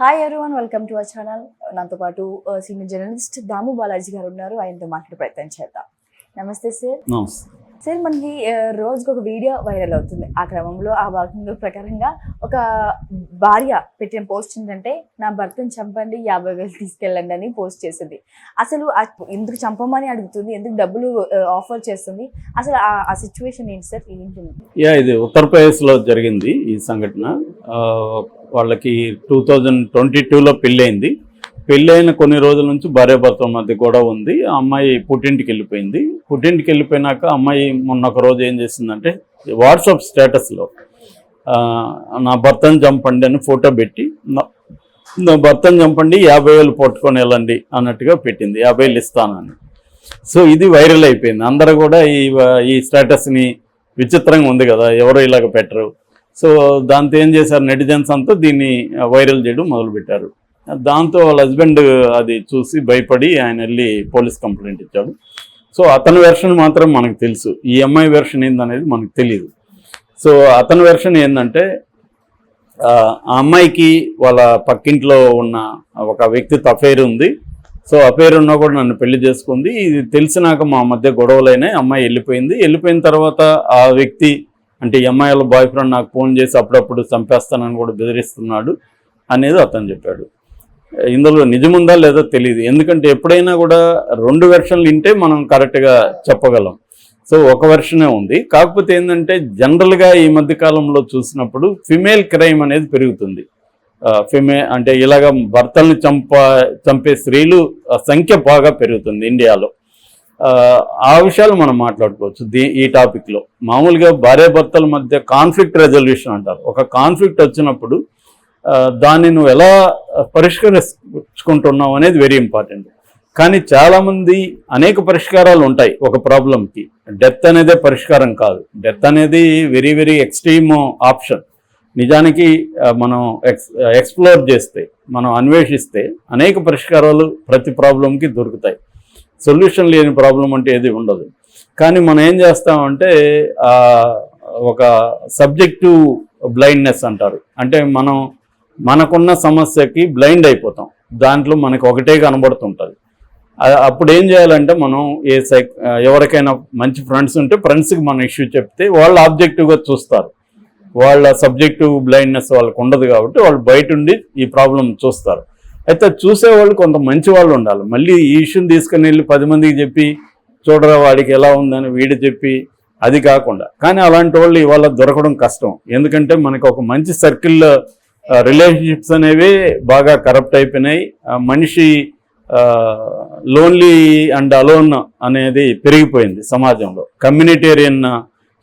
Hi everyone welcome to our channel నాతో పాటు senior journalist దాము బాలాజీ గారు ఉన్నారు. ఆయనతో మాట్లాడే ప్రయత్నం చేద్దాం. నమస్తే సార్ నమస్తే. సార్ మనకి ఆ, రోజుకి ఒక వీడియో వైరల్ అవుతుంది. ఆ క్రమంలో ఆ వాకింగ్ ప్రకారంగా ఒక భార్య పెట్టిన పోస్ట్ ఏంటంటే నా భర్తను చంపండి యాభై వేలు తీసుకెళ్ళండి అని పోస్ట్ చేసింది. అసలు ఆ- ఎందుకు చంపమని అడుగుతుంది ఎందుకు డబ్బులు ఆఫర్ చేస్తుంది? అసలు ఆ- సిచ్యువేషన్ ఏంటి సార్? ఏంటి? యా ఇది ఉత్తరప్రదేశ్లో జరిగింది ఈ సంఘటన. వాళ్ళకి టూ థౌజండ్ ట్వంటీ టూలో పెళ్ళయింది. పెళ్ళైన కొన్ని రోజుల నుంచి భార్యాభర్త మధ్య గొడవ ఉంది. ఆ అమ్మాయి పుట్టింటికి వెళ్ళిపోయింది. పుట్టింటికి వెళ్ళిపోయినాక అమ్మాయి మొన్న ఒక రోజు ఏం చేసిందంటే వాట్సాప్ స్టేటస్లో నా భర్తను చంపండి అని ఫోటో పెట్టి నా- భర్తను చంపండి యాభై వేలు పట్టుకొని వెళ్ళండి అన్నట్టుగా పెట్టింది. యాభై వేలు ఇస్తానని. సో ఇది వైరల్ అయిపోయింది. అందరూ కూడా ఈ ఈ స్టేటస్ని విచిత్రంగా ఉంది కదా ఎవరు ఇలాగ పెట్టరు. సో దాంతో ఏం చేశారు నెటిజన్స్ అంతా దీన్ని వైరల్ చేయడం మొదలుపెట్టారు. దాంతో వాళ్ళ హస్బెండ్ అది చూసి భయపడి ఆయన వెళ్ళి పోలీస్ కంప్లైంట్ ఇచ్చాడు. సో అతని వెర్షన్ మాత్రం మనకు తెలుసు. ఈ అమ్మాయి వెర్షన్ ఏందనేది మనకు తెలియదు సో అతని వెర్షన్ ఏంటంటే ఆ అమ్మాయికి వాళ్ళ పక్కింట్లో ఉన్న ఒక వ్యక్తితో అఫైర్ ఉంది. సో అఫైర్ ఉన్నా కూడా నన్ను పెళ్ళి చేసుకుంది. ఇది తెలిసినాక మా మధ్య గొడవలైనాయి. అమ్మాయి వెళ్ళిపోయింది. వెళ్ళిపోయిన తర్వాత ఆ వ్యక్తి అంటే ఈ అమ్మాయి వాళ్ళ బాయ్ ఫ్రెండ్ నాకు ఫోన్ చేసి అప్పుడప్పుడు చంపేస్తానని కూడా బెదిరిస్తున్నాడు అనేది అతను చెప్పాడు. ఇందులో నిజముందా లేదో తెలియదు ఎందుకంటే ఎప్పుడైనా కూడా రెండు వెర్షన్లు వింటే మనం కరెక్ట్గా చెప్పగలం. సో ఒక వెర్షనే ఉంది. కాకపోతే ఏంటంటే జనరల్గా ఈ మధ్య కాలంలో చూసినప్పుడు ఫిమేల్ క్రైమ్ అనేది పెరుగుతుంది. ఫిమే అంటే ఇలాగ భర్తల్ని చంప చంపే స్త్రీలు సంఖ్య బాగా పెరుగుతుంది ఇండియాలో. ఆ, విషయాలు మనం మాట్లాడుకోవచ్చు దీ ఈ టాపిక్లో మామూలుగా భార్యాభర్తల మధ్య కాన్ఫ్లిక్ట్ రెజల్యూషన్ అంటారు. ఒక కాన్ఫ్లిక్ట్ వచ్చినప్పుడు దాన్ని నువ్వు ఎలా పరిష్కరించుకుంటున్నావు అనేది వెరీ ఇంపార్టెంట్ కానీ చాలామంది అనేక పరిష్కారాలు ఉంటాయి ఒక ప్రాబ్లంకి. డెత్ అనేదే పరిష్కారం కాదు. డెత్ అనేది వెరీ వెరీ ఎక్స్ట్రీమ్ ఆప్షన్ నిజానికి మనం ఎక్స్ ఎక్స్ప్లోర్ చేస్తే మనం అన్వేషిస్తే అనేక పరిష్కారాలు ప్రతి ప్రాబ్లంకి దొరుకుతాయి. సొల్యూషన్ లేని ప్రాబ్లం అంటే ఏది ఉండదు. కానీ మనం ఏం చేస్తామంటే ఒక సబ్జెక్టివ్ బ్లైండ్నెస్ అంటారు. అంటే మనం మనకున్న సమస్యకి బ్లైండ్ అయిపోతాం. దాంట్లో మనకు ఒకటే కనబడుతుంటుంది. అప్పుడు ఏం చేయాలంటే మనం ఏ సై ఎవరికైనా మంచి ఫ్రెండ్స్ ఉంటే ఫ్రెండ్స్కి మన ఇష్యూ చెప్తే వాళ్ళు ఆబ్జెక్టివ్గా చూస్తారు. వాళ్ళ సబ్జెక్టివ్ బ్లైండ్నెస్ వాళ్ళకు ఉండదు కాబట్టి వాళ్ళు బయట ఉండి ఈ ప్రాబ్లం చూస్తారు. అయితే చూసేవాళ్ళు కొంత మంచి వాళ్ళు ఉండాలి. మళ్ళీ ఈ ఇష్యూని తీసుకుని వెళ్ళి పది మందికి చెప్పి చూడరా వాడికి ఎలా ఉందని వీడు చెప్పి అది కాకుండా. కానీ అలాంటి వాళ్ళు ఇవాళ దొరకడం కష్టం. ఎందుకంటే మనకు ఒక మంచి సర్కిల్లో రిలేషన్షిప్స్ అనేవి బాగా కరప్ట్ అయిపోయినాయి. మనిషి లోన్లీ అండ్ అలోన్ అనేది పెరిగిపోయింది సమాజంలో. కమ్యూనిటేరియన్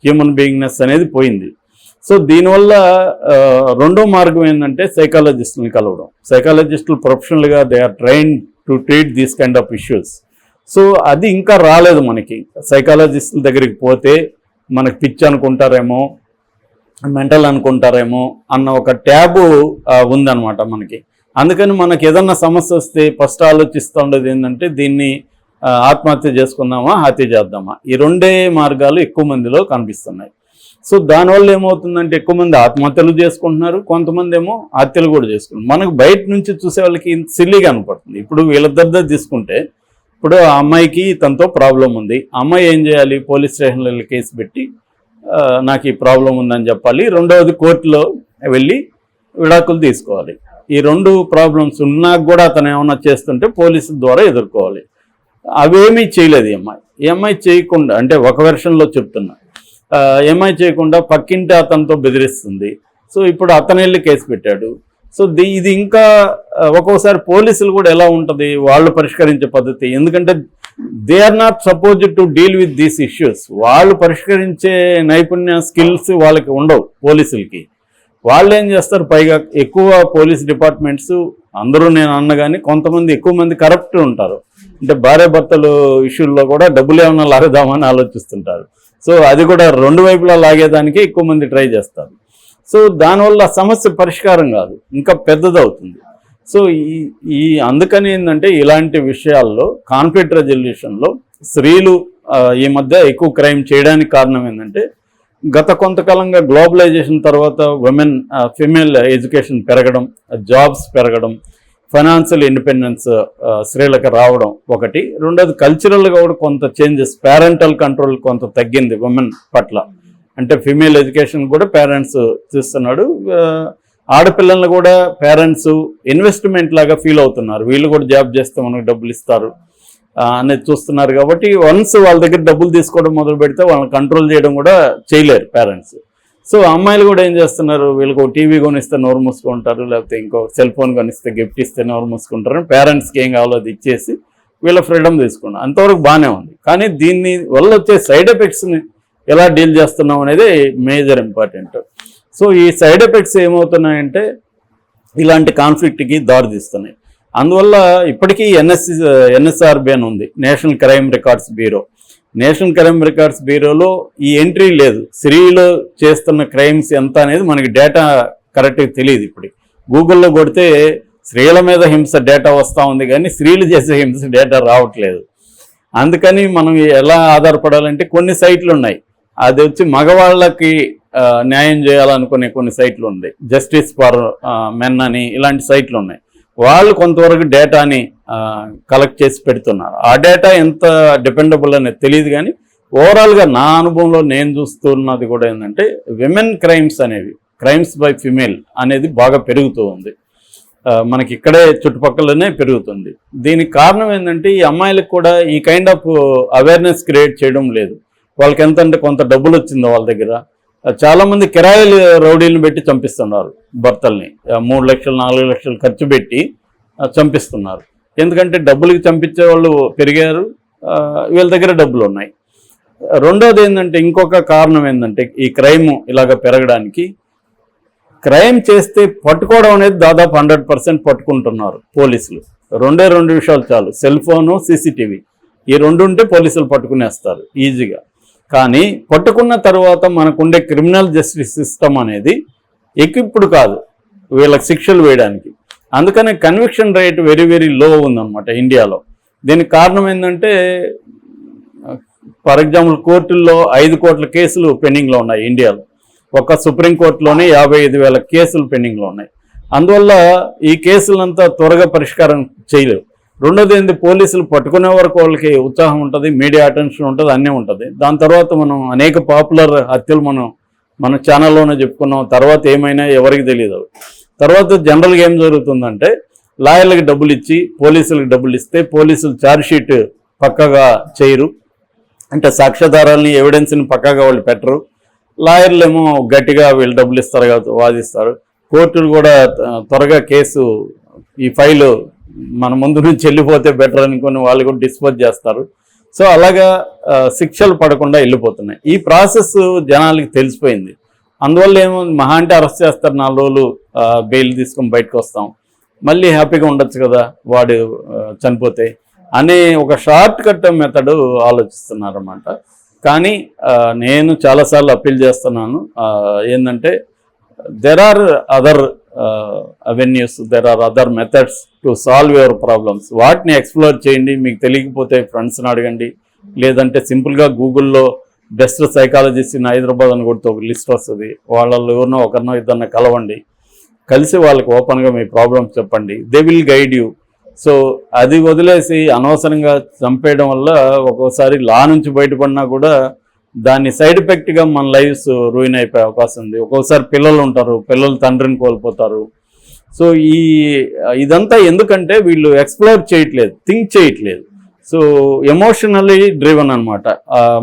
హ్యూమన్ బీయింగ్నెస్ అనేది పోయింది. సో దీనివల్ల రెండో మార్గం ఏంటంటే సైకాలజిస్టులను కలవడం. సైకాలజిస్టులు ప్రొఫెషనల్గా they are train to treat these kind of issues so అది ఇంకా రాలేదు మనకి. సైకాలజిస్టుల దగ్గరికి పోతే మనకు పిచ్చి అనుకుంటారేమో మెంటల్ అనుకుంటారేమో అన్న ఒక ట్యాబు ఉందనమాట ఉందన్నమాట మనకి. అందుకని మనకి ఏదన్నా సమస్య వస్తే ఫస్ట్ ఆలోచిస్తూ ఉండేది ఏంటంటే దీన్ని ఆత్మహత్య చేసుకుందామా హత్య చేద్దామా? ఈ రెండే మార్గాలు ఎక్కువ మందిలో కనిపిస్తున్నాయి. సో దానివల్ల ఏమవుతుందంటే ఎక్కువ మంది ఆత్మహత్యలు చేసుకుంటున్నారు కొంతమంది ఏమో హత్యలు కూడా చేసుకుంటున్నారు. మనకు బయట నుంచి చూసే వాళ్ళకి సిల్లీగా కనపడుతుంది ఇప్పుడు వీళ్ళిద్దరిదే తీసుకుంటే ఇప్పుడు ఆ అమ్మాయికి తనతో ప్రాబ్లం ఉంది. అమ్మాయి ఏం చేయాలి? పోలీస్ స్టేషన్లో కేసు పెట్టి నాకు ఈ ప్రాబ్లం ఉందని చెప్పాలి. రెండవది కోర్టులో వెళ్ళి విడాకులు తీసుకోవాలి. ఈ రెండు ప్రాబ్లమ్స్ ఉన్నా కూడా అతను ఏమన్నా చేస్తుంటే పోలీసుల ద్వారా ఎదుర్కోవాలి. అవేమీ చేయలేదు ఈఎంఐ అమ్మాయి. చేయకుండా అంటే ఒక వెర్షన్లో చెప్తున్నా. ఆ, చేయకుండా పక్కింటి అతనితో బెదిరిస్తుంది. సో ఇప్పుడు అతను వెళ్ళి కేసు పెట్టాడు. సో ది ఇది ఇంకా ఒక్కోసారి పోలీసులు కూడా ఎలా ఉంటుంది? వాళ్ళు పరిష్కరించే పద్ధతి. ఎందుకంటే they are not suppose to deal with these issues వాళ్ళు పరిష్కరించే నైపుణ్య స్కిల్స్ వాళ్ళకి ఉండవు పోలీసులకి. వాళ్ళు ఏం చేస్తారు? పైగా ఎక్కువ పోలీస్ డిపార్ట్మెంట్స్ అందరూ నేను అన్న కానీ కొంతమంది ఎక్కువ మంది కరప్ట్ ఉంటారు. అంటే భార్య భర్తలు ఇష్యూల్లో కూడా డబ్బులు ఏమన్నా లాగదామని ఆలోచిస్తుంటారు. సో అది కూడా రెండు వైపులా లాగేదానికే ఎక్కువ మంది ట్రై చేస్తారు. సో దానివల్ల సమస్య పరిష్కారం కాదు. ఇంకా పెద్దదవుతుంది. సో ఈ ఈ అందుకని ఏంటంటే ఇలాంటి విషయాల్లో కాన్ఫ్లిక్ట్ రెజల్యూషన్లో స్త్రీలు ఈ మధ్య ఎక్కువ క్రైమ్ చేయడానికి కారణం ఏంటంటే గత కొంతకాలంగా గ్లోబలైజేషన్ తర్వాత ఉమెన్ ఫిమేల్ ఎడ్యుకేషన్ పెరగడం జాబ్స్ పెరగడం ఫైనాన్షియల్ ఇండిపెండెన్స్ స్త్రీలకు రావడం ఒకటి. రెండోది కల్చరల్గా కూడా కొంత చేంజెస్ పేరెంటల్ కంట్రోల్ కొంత తగ్గింది ఉమెన్ పట్ల. అంటే ఫిమేల్ ఎడ్యుకేషన్ కూడా పేరెంట్స్ చూస్తున్నాడు ఆడపిల్లలను కూడా పేరెంట్స్ ఇన్వెస్ట్మెంట్ లాగా ఫీల్ అవుతున్నారు. వీళ్ళు కూడా జాబ్ చేస్తే మనకు డబ్బులు ఇస్తారు అనేది చూస్తున్నారు కాబట్టి వన్స్ వాళ్ళ దగ్గర డబ్బులు తీసుకోవడం మొదలు పెడితే వాళ్ళని కంట్రోల్ చేయడం కూడా చేయలేరు పేరెంట్స్. సో అమ్మాయిలు కూడా ఏం చేస్తున్నారు? వీళ్ళకి ఒక టీవీ కొనిస్తే నోరు మూసుకుంటారు లేకపోతే ఇంకో సెల్ ఫోన్ కొనిస్తే గిఫ్ట్ ఇస్తే నోరు మూసుకుంటారు పేరెంట్స్కి ఏం కావాలో అది ఇచ్చేసి వీళ్ళ ఫ్రీడమ్ తీసుకున్నారు. అంతవరకు బాగానే ఉంది. కానీ దీన్ని వల్ల వచ్చే సైడ్ ఎఫెక్ట్స్ని ఎలా డీల్ చేస్తున్నాం అనేది మేజర్ ఇంపార్టెంట్. సో ఈ సైడ్ ఎఫెక్ట్స్ ఏమవుతున్నాయంటే ఇలాంటి కాన్ఫ్లిక్ట్కి దారితీస్తున్నాయి. అందువల్ల ఇప్పటికీ ఎన్ఎస్సి ఎన్ఎస్ఆర్బి అని ఉంది national crime records bureau. National crime records బ్యూరోలో ఈ ఎంట్రీ లేదు. స్త్రీలు చేస్తున్న క్రైమ్స్ ఎంత అనేది మనకి డేటా కరెక్ట్గా తెలియదు ఇప్పుడు గూగుల్లో కొడితే స్త్రీల మీద హింస డేటా వస్తూ ఉంది కానీ స్త్రీలు చేసే హింస డేటా రావట్లేదు. అందుకని మనం ఎలా ఆధారపడాలంటే కొన్ని సైట్లు ఉన్నాయి అది వచ్చి మగవాళ్ళకి న్యాయం చేయాలనుకునే కొన్ని సైట్లు ఉన్నాయి. జస్టిస్ ఫర్ మెన్ అని ఇలాంటి సైట్లు ఉన్నాయి. వాళ్ళు కొంతవరకు డేటాని కలెక్ట్ చేసి పెడుతున్నారు. ఆ డేటా ఎంత డిపెండబుల్ అనేది తెలియదు కానీ ఓవరాల్గా నా అనుభవంలో నేను చూస్తున్నది కూడా ఏంటంటే విమెన్ క్రైమ్స్ అనేవి క్రైమ్స్ బై ఫిమేల్ అనేది బాగా పెరుగుతూ ఉంది. మనకి ఇక్కడే చుట్టుపక్కలనే పెరుగుతుంది. దీనికి కారణం ఏంటంటే ఈ అమ్మాయిలకు కూడా ఈ కైండ్ ఆఫ్ అవేర్నెస్ క్రియేట్ చేయడం లేదు. వాళ్ళకి ఎంత అంటే కొంత డబ్బులు వచ్చిందో వాళ్ళ దగ్గర. చాలామంది కిరాయిలు రౌడీలను పెట్టి చంపిస్తున్నారు భర్తల్ని. మూడు లక్షలు నాలుగు లక్షలు ఖర్చు పెట్టి చంపిస్తున్నారు. ఎందుకంటే డబ్బులకి చంపించే వాళ్ళు పెరిగారు వీళ్ళ దగ్గర డబ్బులు ఉన్నాయి. రెండోది ఏంటంటే ఇంకొక కారణం ఏంటంటే ఈ క్రైమ్ ఇలాగ పెరగడానికి క్రైమ్ చేస్తే పట్టుకోవడం అనేది దాదాపు హండ్రెడ్ పర్సెంట్ పట్టుకుంటున్నారు పోలీసులు. రెండే రెండు విషయాలు చాలు సెల్ ఫోను సీసీటీవీ. ఈ రెండు ఉంటే పోలీసులు పట్టుకునేస్తారు ఈజీగా. కానీ పట్టుకున్న తర్వాత మనకుండే క్రిమినల్ జస్టిస్ సిస్టమ్ అనేది ఎక్విప్డ్ కాదు వీళ్ళకి శిక్షలు వేయడానికి. అందుకనే conviction rate very very low ఉందన్నమాట ఇండియాలో. దీనికి కారణం ఏంటంటే ఫర్ ఎగ్జాంపుల్ కోర్టుల్లో ఐదు కోట్ల కేసులు పెండింగ్లో ఉన్నాయి ఇండియాలో. ఒక్క సుప్రీంకోర్టులోనే యాభై ఐదు వేల కేసులు పెండింగ్లో ఉన్నాయి. అందువల్ల ఈ కేసులంతా త్వరగా పరిష్కారం చేయలేవు. రెండోది ఏంటి పోలీసులు పట్టుకునే వరకు వాళ్ళకి ఉత్సాహం ఉంటుంది మీడియా అటెన్షన్ ఉంటుంది అన్నీ ఉంటుంది. దాని తర్వాత మనం అనేక పాపులర్ హత్యలు మనం మన ఛానల్లోనే చెప్పుకున్నాం. తర్వాత ఏమైనా ఎవరికి తెలియదు తర్వాత జనరల్గా ఏం జరుగుతుందంటే లాయర్లకు డబ్బులు ఇచ్చి పోలీసులకు డబ్బులు ఇస్తే పోలీసులు ఛార్జ్షీట్ పక్కగా చేయరు. అంటే సాక్ష్యాధారాలని ఎవిడెన్స్ని పక్కగా వాళ్ళు పెట్టరు. లాయర్లు ఏమో గట్టిగా వీళ్ళు డబ్బులు ఇస్తారు వాదిస్తారు. కోర్టులు కూడా త్వరగా కేసు ఈ ఫైలు మన ముందు నుంచి వెళ్ళిపోతే బెటర్ అనుకుని వాళ్ళు కూడా డిస్పోజ్ చేస్తారు. సో అలాగా శిక్షలు పడకుండా వెళ్ళిపోతున్నాయి. ఈ ప్రాసెస్ జనాలకి తెలిసిపోయింది. అందువల్ల ఏమో మహా అంటే అరెస్ట్ చేస్తారు నాలుగు రోజులు బెయిల్ తీసుకొని బయటకు వస్తాం. మళ్ళీ హ్యాపీగా ఉండొచ్చు కదా వాడు చనిపోతే అనే ఒక షార్ట్ కట్ మెథడ్ ఆలోచిస్తున్నారన్నమాట. కానీ నేను చాలాసార్లు అప్పీల్ చేస్తున్నాను. ఏంటంటే there are other avenues there are other methods to solve your problems వాటిని ఎక్స్ప్లోర్ చేయండి. మీకు తెలియకపోతే ఫ్రెండ్స్ని అడగండి. లేదంటే సింపుల్గా గూగుల్లో బెస్ట్ సైకాలజిస్ట్ ఇన్ హైదరాబాద్ అని కొడితే ఒక లిస్ట్ వస్తుంది. వాళ్ళల్లో ఎవరినో ఒకరినో ఇద్దరినో కలవండి. కలిసి వాళ్ళకి ఓపెన్గా మీ ప్రాబ్లమ్స్ చెప్పండి. They will guide you so అది వదిలేసి అనవసరంగా చంపేయడం వల్ల ఒక్కోసారి లా నుంచి బయటపడినా కూడా దాన్ని సైడ్ ఎఫెక్ట్గా మన లైఫ్స్ రూయిన్ అయిపోయే అవకాశం ఉంది. ఒక్కొక్కసారి పిల్లలు ఉంటారు పిల్లలు తండ్రిని కోల్పోతారు. సో ఈ ఇదంతా ఎందుకంటే వీళ్ళు ఎక్స్ప్లోర్ చేయట్లేదు థింక్ చేయట్లేదు. సో ఎమోషనల్లీ డ్రివన్ అనమాట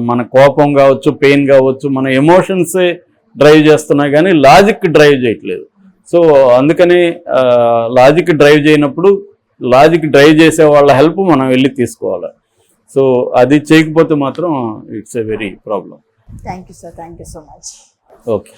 మన కోపం కావచ్చు పెయిన్ కావచ్చు మన ఎమోషన్సే డ్రైవ్ చేస్తున్నాయి కానీ లాజిక్ డ్రైవ్ చేయట్లేదు. సో అందుకని లాజిక్ డ్రైవ్ చేయనప్పుడు లాజిక్ డ్రైవ్ చేసే వాళ్ళ హెల్ప్ మనం వెళ్ళి తీసుకోవాలి. సో అది చేయకపోతే మాత్రం it's a very problem thank you sir thank you so much okay